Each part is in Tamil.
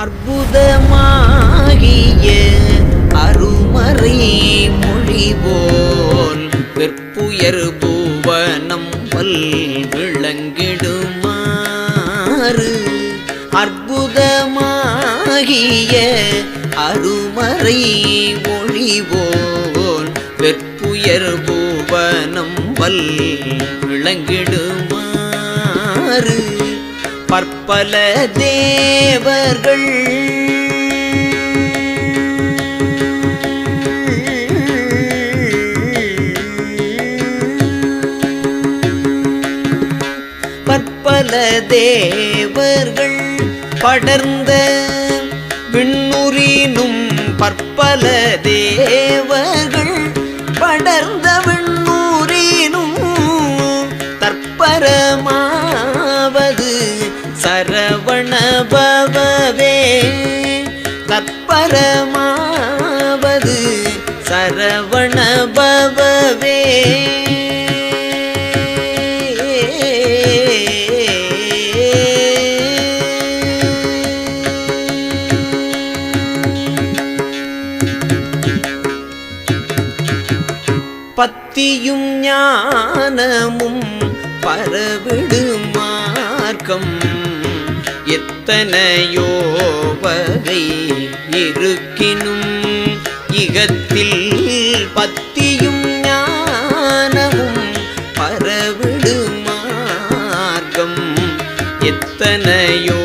அற்புதமாகிய அருமறை மொழிபோல் வெற்புயர் பூவனம் பல் விளங்கிடுமாறு. அற்புதமாகிய அருமறை மொழிபோல் வெற்புயர் பூவனம் பல் விளங்கிடுமாறு. பற்பல தேவர்கள். பற்பல தேவர்கள் படர்ந்த விண்ணுறினும் பற்பல தேவ சரமாவது சரவண பவவே. பத்தியும் ஞானமும் பரவிடு மார்க்கம். எத்தனையோ வகை இருக்கினும் இகத்தில் பத்தியும் ஞானமும் பரவிடு மார்க்கம். எத்தனையோ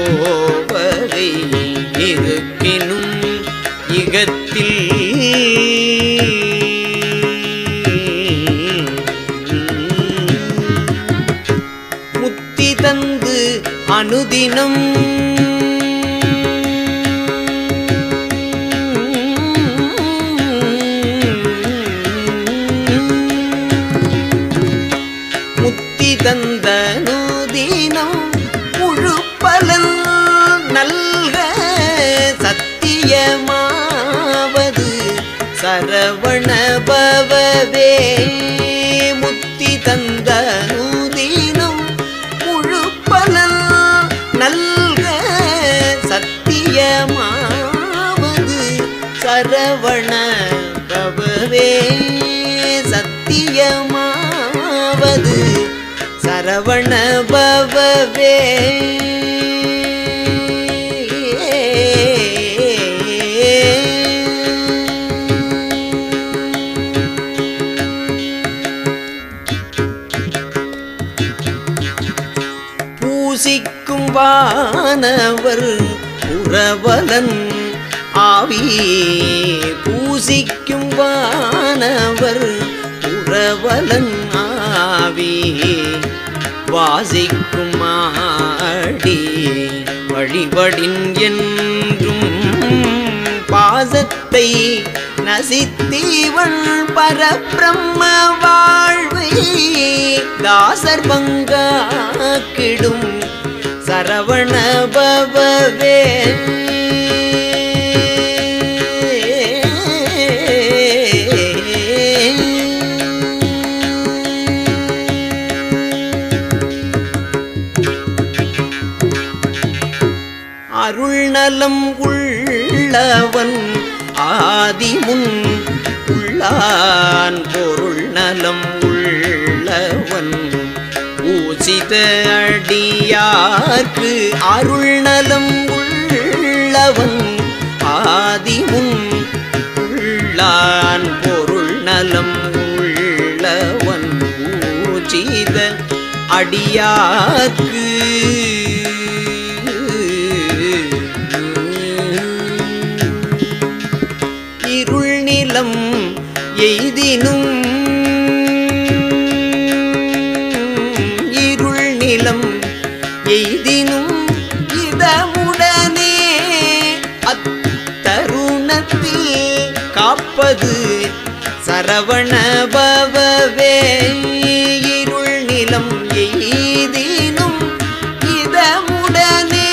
வகை இருக்கினும் இகத்தில் அனுதினம் தந்த அனுதினம் முழுப்பலன் நல்க சத்தியமாவது சரவண பவவே முத்தி தந்த அனுதினம் முழுப்பலன் நல்க சத்தியமாவது சரவண பவவே சத்தியமா சரவண பவவே. பூசிக்கும் வானவர் புறவலன் ஆவி. பூசிக்கும் வானவர் புறவலன் ஆவி. வாசிக்கும் ஆடி வழிபடின் என்றும் பாசத்தை நசித்தீவன் பரபிரம்ம வாழ்வை. தாசர் பங்காக்கிடும் சரவண பவவே அருள் நலம் உள்ளவன் ஆதிமுன் உள்ளான் பொருள் நலம் உள்ளவன். பூசித அடியார்க்கு அருள் நலம் உள்ளவன் ஆதிமுன் உள்ளான் பொருள் நலம் உள்ளவன். பூஜித அடியார்க்கு எய்தினும் இருள் நிலம் எய்தினும் இதமுடனே அத்தருணத்தில் காப்பது சரவணபவே இருள் நிலம் எய்தினும் இதமுடனே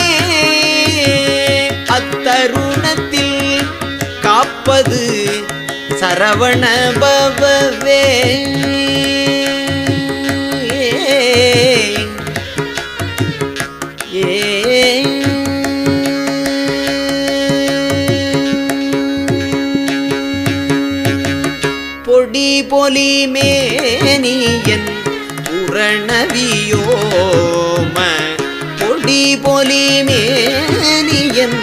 அத்தருணத்தில் காப்பது சரவண பவவே. பொடி பொலி மேனியன் புரணவியோம. பொடி பொலி மேனியன்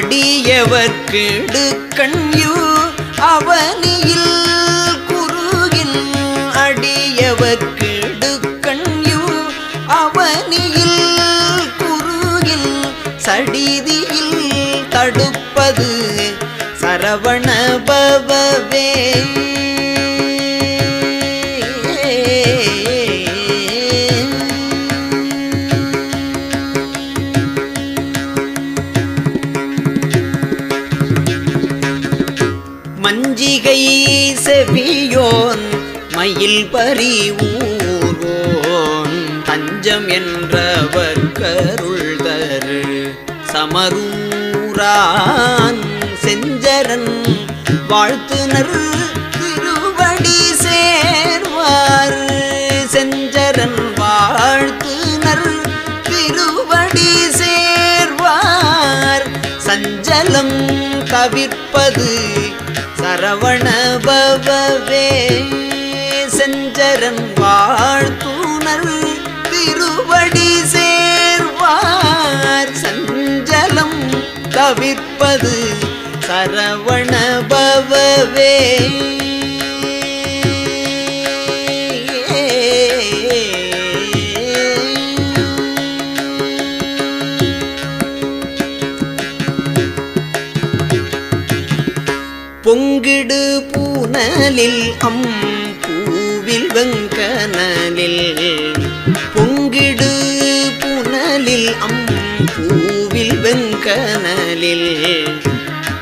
அடியவர்க்கெடுக்கண்யு அவனியில் குருகின் அடியவர்க்கெடுக்கண்யு அவனியில் குருகில் சடிதியில் தடுப்பது சரவண பவவே மஞ்சிகை செவியோன் மயில் பறிவூர்வோன் தஞ்சம் என்றவர் கருள் தரு சமரூரான் செஞ்சரன். வாழ்த்துனர் திருவடி சேர்வார் செஞ்சரன் வாழ்த்துனர் திருவடி சேர்வார். சஞ்சலம் தவிர்ப்பது சரவண பவவே செஞ்சரன் வாழ்த்துணர் திருவடி சேர்வார். சஞ்சலம் தவிர்ப்பது சரவண பவவே பொங்கிடு பூனலில் அம் பூவில் வெங்கனலில். பொங்கிடு புனலில் அம் பூவில் வெங்கனலில்.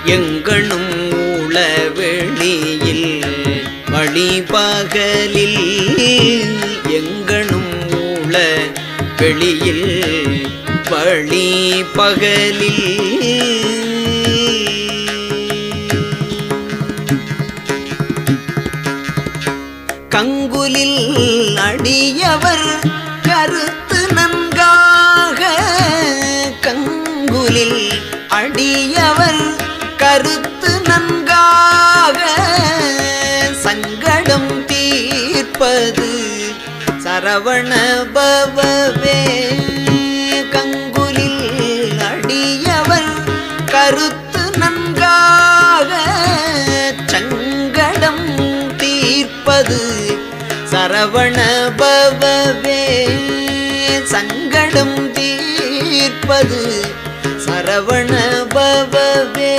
எங்கனும் ஊழ வெளியில் வழிபகலில். எங்கனும் ஊழ வெளியில் வழி நூலில் அடியவர் கருத்து நன்காக கங்குலில் அடியவர் கருத்து நன்காக சங்கடம் தீர்ப்பது சரவண பவவே. கங்குலில் அடியவர் கருத்து நன்காக சங்கடம் தீர்ப்பது சரவண பவவே சங்கடம் தீர்ப்பது சரவண பவவே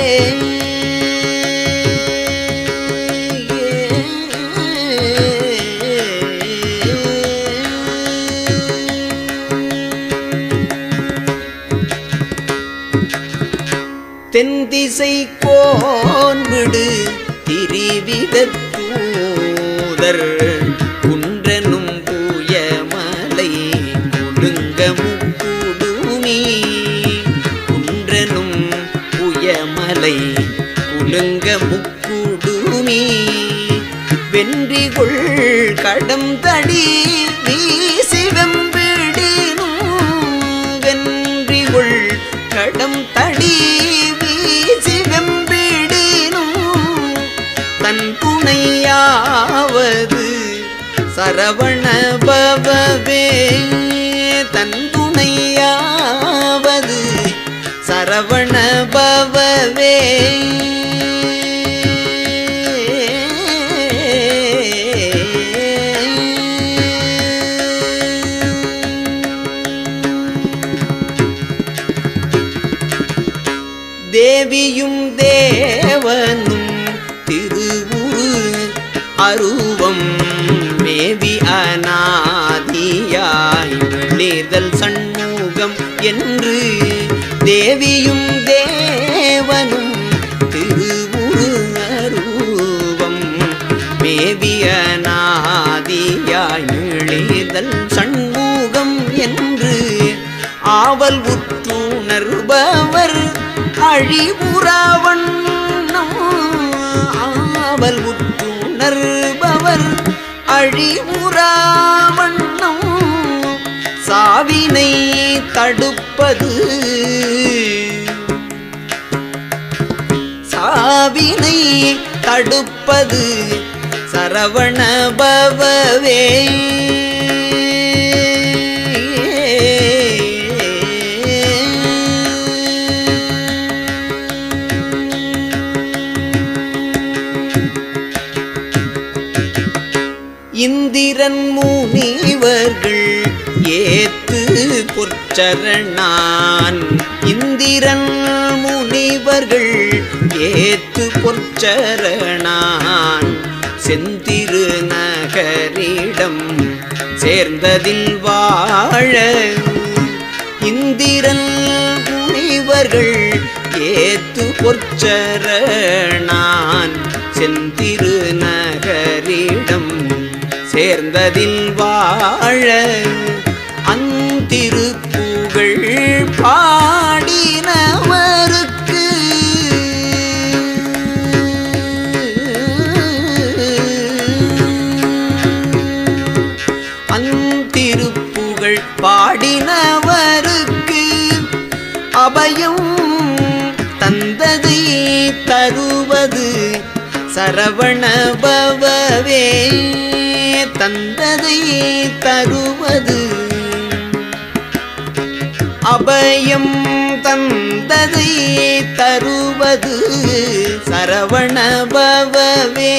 தென்திசை கோன்விடு திரிவிதத்தூதர் வென்றிகொள் கடம் தடி வீசி வெம்பிடினும் வென்றிகொள் கடம் தடி வீசி வெம்பிடினும் தன் துணையாவது சரவண பவவே தன் துணையாவது சரவண பவவே தேவியும் தேவனும் திருவுரு அருவம். மேவி அநாதியாய் வெளிதல் சண்முகம் என்று தேவியும் தேவனும் திருவுரு அருவம். மேவி அநாதியாய் நிழிதல் சண்முகம் என்று ஆவல் உற்றுணர்பவர் அழிவுறாவண்ணம். ஆவல் உற்றுணர்பவர் அழிவுறாவண்ணம். சாவினை தடுப்பது சாவினை தடுப்பது சரவண பவவே. பொற்சரணான் இந்திரன் முனிவர்கள் ஏத்து பொற்சரணான். செந்திரு நகரிடம் சேர்ந்ததில் வாழ இந்திரன் முனிவர்கள் ஏத்து பொற்சரணான். செந்திரு நகரிடம் சேர்ந்ததில் வாழ தந்ததை தருவது. அபயம் தந்ததை தருவது சரவணபவே